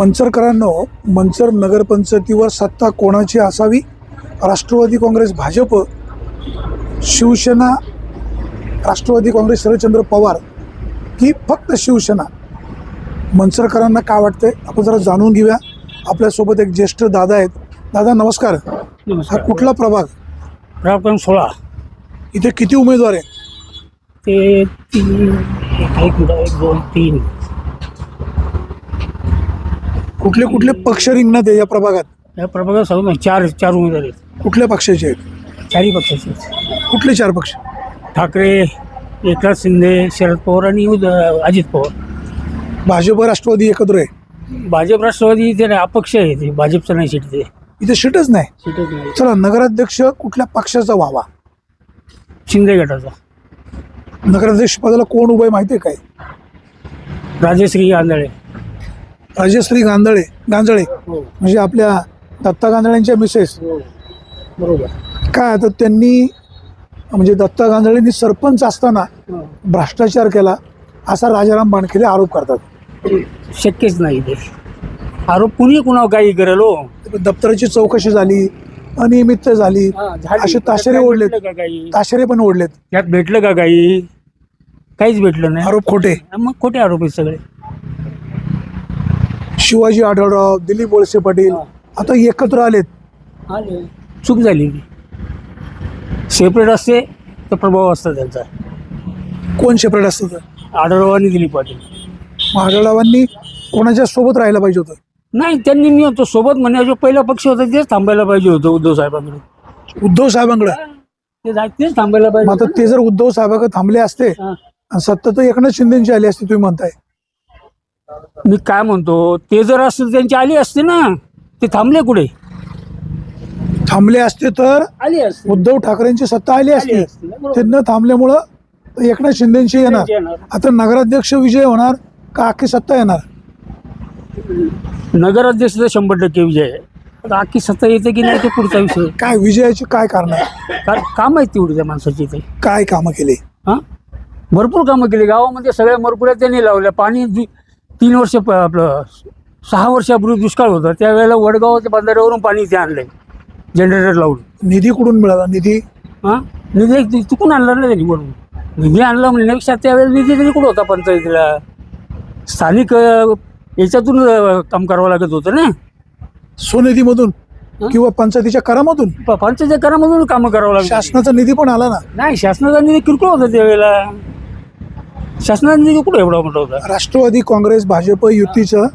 मंचरकरांनो मंचर नगरपंचायतीवर सत्ता कोणाची असावी? राष्ट्रवादी काँग्रेस भाजप? शिवसेना राष्ट्रवादी काँग्रेस शरदचंद्र पवार? की फक्त शिवसेना? मंचरकरांना काय वाटतंय? आपण जरा जाणून घेऊया. आपल्यासोबत एक ज्येष्ठ दादा आहेत. दादा नमस्कार. हा नमस्कार. कुठला प्रभाग? प्रॉब्लेम सोळा. इथे किती उमेदवार आहेत? ते तीन एक एक मिनिट, एक दोन तीन. कुठले कुठले पक्ष रिंगणात आहे या प्रभागात? या प्रभागात ना चार चार उमेदवार आहेत. कुठल्या पक्षाचे आहेत? चारही पक्षाचे आहेत. कुठले चार पक्ष? ठाकरे एकनाथ शिंदे शरद पवार आणि उद- अजित पवार. भाजप राष्ट्रवादी एकत्र आहे. भाजप राष्ट्रवादी ते नाही, अपक्ष आहे ते भाजपचं नाही सीट ते. इथे सीटच नाही. सीटच नाही. चला नगराध्यक्ष कुठल्या पक्षाचा व्हावा? शिंदे गटाचा. नगराध्यक्ष पदाला कोण उभं आहे माहिती आहे काय? राजश्री आंधळे. राजश्री गांधळे गांजळे हो. म्हणजे आपल्या दत्ता गांधळेंच्या मिसेस. हो. बरोबर. काय तर त्यांनी म्हणजे दत्ता गांधळेंनी सरपंच असताना. भ्रष्टाचार केला असा राजाराम बाणखेले आरोप करतात. शक्यच नाही ते. आरोप कुणी कुणावर काही करेल हो? दप्तराची चौकशी झाली अनियमित झाली असे ताशेरे काही? ताशेरे पण ओढलेत. त्यात भेटलं का काही? काहीच भेटलं नाही. आरोप खोटे. मग खोटे आरोप आहेत सगळे. शिवाजी आढळराव दिलीप वळसे पाटील आता एकत्र आलेत. आले. चूक झाली. सेपरेट असते तर प्रभाव असता त्यांचा. कोण सेपरेट असतं आढळराव आणि दिलीप पाटील. मग आढळरावांनी कोणाच्या सोबत राहायला पाहिजे होतं? नाही त्यांनी मी होतो सोबत म्हणण्याचा पहिला पक्ष होता तेच थांबायला पाहिजे होतं उद्धव साहेबांकडे. उद्धव साहेबांकडे? ते जा- तेच थांबायला मग पाहिजे आता ते जर उद्धव साहेबांकडे थांबले असते हा. आणि सत्ता तर एकनाथ शिंदेची आली असते तुम्ही म्हणताय. मी काय म्हणतो ते जर असते त्यांची आली असते ना ते थांबले कुठे? थांबले असते तर आली असते. उद्धव ठाकरेंची सत्ता आली असती. बरोबर. ते न थांबल्यामुळं तर एकनाथ शिंदेची येणार. आता नगराध्यक्ष विजय होणार का अख्खी सत्ता येणार. नगराध्यक्ष तर शंभर टक्के विजय आहे. आता अख्खी सत्ता येते की नाही ते पुढचा विषय. काय विजयाचे काय कारण? आहे कारण काम आहेत तेवढी त्या माणसाची ते काय कामं केली? हां? भरपूर कामं केली. गावामध्ये सगळ्या मरकुऱ्या त्यांनी लावल्या. पाणी दु- तीन वर्ष प- आपलं सहा वर्षापूर्वी दुष्काळ होता. त्यावेळेला वडगावाच्या बंधाऱ्यावरून पाणी ते आणलंय. जनरेटर लावून. निधी कुठून मिळाला? निधी? हां? निधी चुकून आणला ना त्यांनी वरून. निधी आणला म्हणण्यापेक्षा त्यावेळेला निधी तरी कुठं होता पंचायतीला? स्थानिक याच्यातून काम करावं लागत होतं ना. स्वनिधीमधून किंवा पंचायतीच्या करामधून? पंचायतीच्या करामधून कामं करावं लागतं शासनाचा निधी पण आला ना? नाही शासनाचा निधी किरकोळ होता त्यावेळेला. शासनाचा निधी कुठं एवढा मोठा होता? राष्ट्रवादी काँग्रेस भाजप युतीचं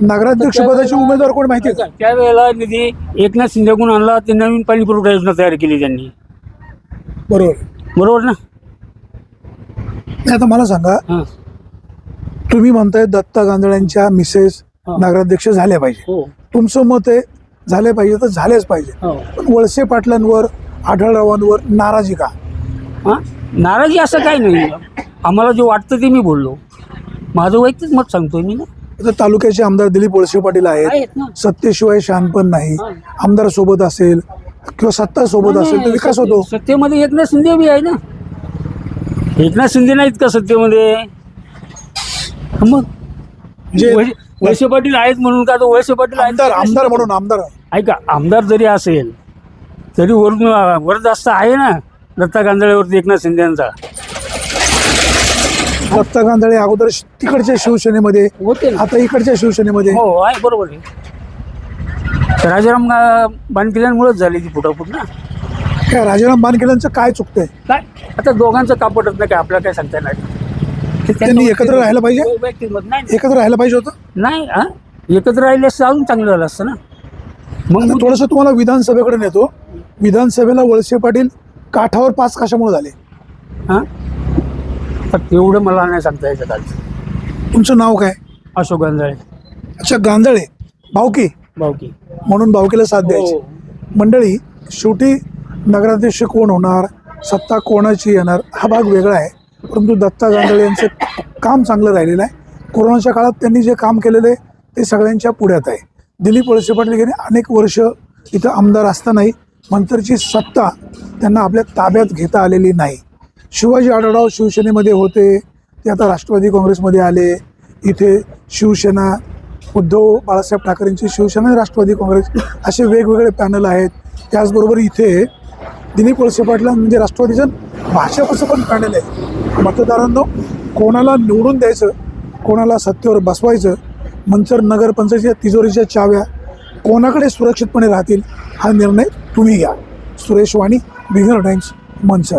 नगराध्यक्ष पदाचे उमेदवार कोण माहिती आहे का? त्यावेळेला निधी एकनाथ शिंदेकडून आणला ते नवीन पाणी पुरवठा योजना तयार केली त्यांनी. बरोबर. बरोबर ना? नाही, आता मला सांगा हां. तुम्ही म्हणताय दत्ता गांधळ्यांच्या मिसेस हा. नगराध्यक्ष झाल्या पाहिजे. हो. तुमचं मत आहे झाले पाहिजे तर झालेच पाहिजे. हो. पण वळसे पाटलांवर आढळरावांवर नाराजी का? हां? नाराजी असं काही नाही. आम्हाला जे वाटतं ते मी बोललो. माझं वैयक्तिक मत सांगतोय मी ना. आता तालुक्याचे आमदार दिलीप वळसे पाटील आहेत. आहेत ना. सत्तेशिवाय शहाणपण नाही. हा. आमदार सोबत असेल किंवा सत्ता सोबत असेल तर विकास होतो. सत्तेमध्ये एकनाथ शिंदे बी आहे ना. एकनाथ शिंदे नाहीत का सत्तेमध्ये मग जे वळसे- वळसे पाटील आहेत म्हणून का तो वळसे पाटील आहेत? आमदार आमदार म्हणून आमदार ऐका आमदार जरी असेल तरी वरून वर जास्त आहे ना. दत्ता गांधळेवरती एकनाथ शिंदेचा. दत्ता गांधळे अगोदर तिकडच्या शिवसेनेमध्ये होते ना. आता इकडच्या शिवसेनेमध्ये. हो आहे बरोबर आहे. राजाराम बांधकिल्यांमुळेच झाली ती फुटाफूट ना? काय राजाराम बानखेड्यांचं काय चुकतंय? काय? आता दोघांचं कापटत नाही काय आपल्याला काय सांगता येणार? त्यांनी एकत्र राहायला पाहिजे? हो, एकत्र राहायला पाहिजे होतं? नाही हा? एकत्र राहिले असतं अजून चांगलं झालं असतं ना? मग थोडंसं तुम्हाला विधानसभेकडे नेतो. विधानसभेला वळसे पाटील काठावर पाच कशामुळे झाले? हां? तर तेवढं मला नाही सांगता यायचं आज तुमचं नाव काय? अशोक गांधळे. अच्छा गांधळे. भाऊकी भाऊकी म्हणून भाऊकीला साथ द्यायची. हो. मंडळी शेवटी नगराध्यक्ष कोण होणार? सत्ता कोणाची येणार? हा भाग वेगळा आहे. परंतु दत्ता गांधळे यांचं काम चांगलं राहिलेलं आहे. कोरोनाच्या काळात त्यांनी जे काम केलेलं आहे ते सगळ्यांच्या पुढ्यात आहे. दिलीप वळसे पाटील गेले अनेक वर्ष इथं आमदार असतानाही मंतरची सत्ता त्यांना आपल्या ताब्यात घेता आलेली नाही. शिवाजी आढळराव शिवसेनेमध्ये होते ते आता राष्ट्रवादी काँग्रेसमध्ये आले. इथे शिवसेना उद्धव बाळासाहेब ठाकरेंची शिवसेना आणि राष्ट्रवादी काँग्रेस असे वेगवेगळे पॅनल आहेत. त्याचबरोबर इथे दिलीप वळसे पाटला म्हणजे राष्ट्रवादीचं भाषेपासून पण पॅनल आहे. मतदारांना कोणाला निवडून द्यायचं कोणाला सत्तेवर बसवायचं मंचर नगरपंचायतीच्या तिजोरीच्या चाव्या कोणाकडे सुरक्षितपणे राहतील हा निर्णय तुम्ही घ्या. सुरेश वाणी बिगर टाइम्स मंचर.